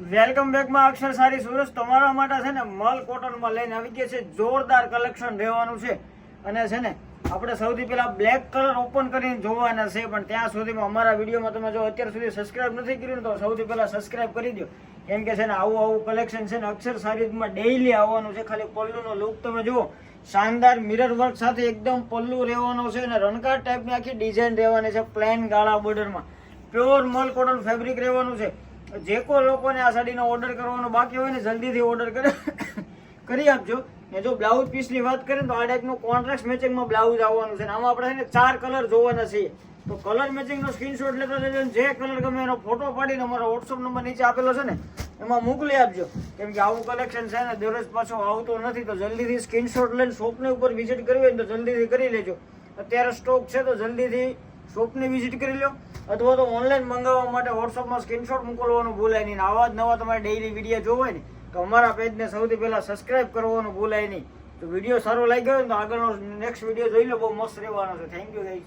Welcome બેકમાં અક્ષર સારી સુરસ તમારા માટે છે ને મલ કોટનમાં લઈને આવી ગયા છે. જોરદાર કલેક્શન રહેવાનું છે. અને છે ને, આપણે સૌથી પહેલા બ્લેક કલર ઓપન કરીને જોવાના છે. પણ ત્યાં સુધીમાં અમારા વિડીયોમાં તમે જો અત્યાર સુધી સબસ્ક્રાઇબ નથી કર્યું તો સૌથી પહેલા સબસ્ક્રાઇબ કરી દો. કેમ કે છે ને, આવું આવું કલેક્શન છે ને અક્ષર સારીમાં ડેઈલી આવવાનું છે. ખાલી પલ્લુનો લુક તમે જુઓ. શાનદાર મિરર વર્ક સાથે એકદમ પલ્લુ રહેવાનો છે અને રણકાર ટાઈપની આખી ડિઝાઇન રહેવાની છે. પ્લેન ગાળા બોર્ડરમાં પ્યોર મલ કોટન ફેબ્રિક રહેવાનું છે. જે કોઈ લોકોને આ સાડીનો ઓર્ડર કરવાનો બાકી હોય ને જલ્દીથી ઓર્ડર કરે. કરી આપજો. ને જો બ્લાઉઝ પીસની વાત કરીએ તો આ ટાઈપનું કોન્ટ્રાક્ટ મેચિંગમાં બ્લાઉઝ આવવાનું છે આમાં આપણે છે ને ચાર કલર જોવાના છીએ. તો કલર મેચિંગનો સ્ક્રીનશોટ લેતો લેજો જે કલર ગમે એનો ફોટો પાડીને અમારો વોટ્સઅપ નંબર નીચે આપેલો છે ને, એમાં મોકલી આપજો. કેમ કે આવું કલેક્શન છે ને દરરોજ પાછો આવતું નથી, તો જલ્દીથી સ્ક્રીનશોટ લઈને શોપની ઉપર વિઝિટ કરવી હોય તો જલ્દીથી કરી લેજો. અત્યારે સ્ટોક છે તો જલ્દીથી શોપની વિઝિટ કરી લો અથવા તો ઓનલાઈન મંગાવવા માટે વોટ્સઅપમાં સ્ક્રીનશોટ મોકલવાનું ભૂલાય નહીં. આવા જ નવા તમારે ડેઇલી વીડિયો જોવો હોય ને, તો અમારા પેજને સૌથી પહેલાં સબસ્ક્રાઇબ કરવાનું ભૂલાય નહીં. તો વીડિયો સારો લાગ્યો હોય ને, તો આગળનો નેક્સ્ટ વીડિયો જોઈ લો, બહુ મસ્ત રહેવાનો છે. Thank you guys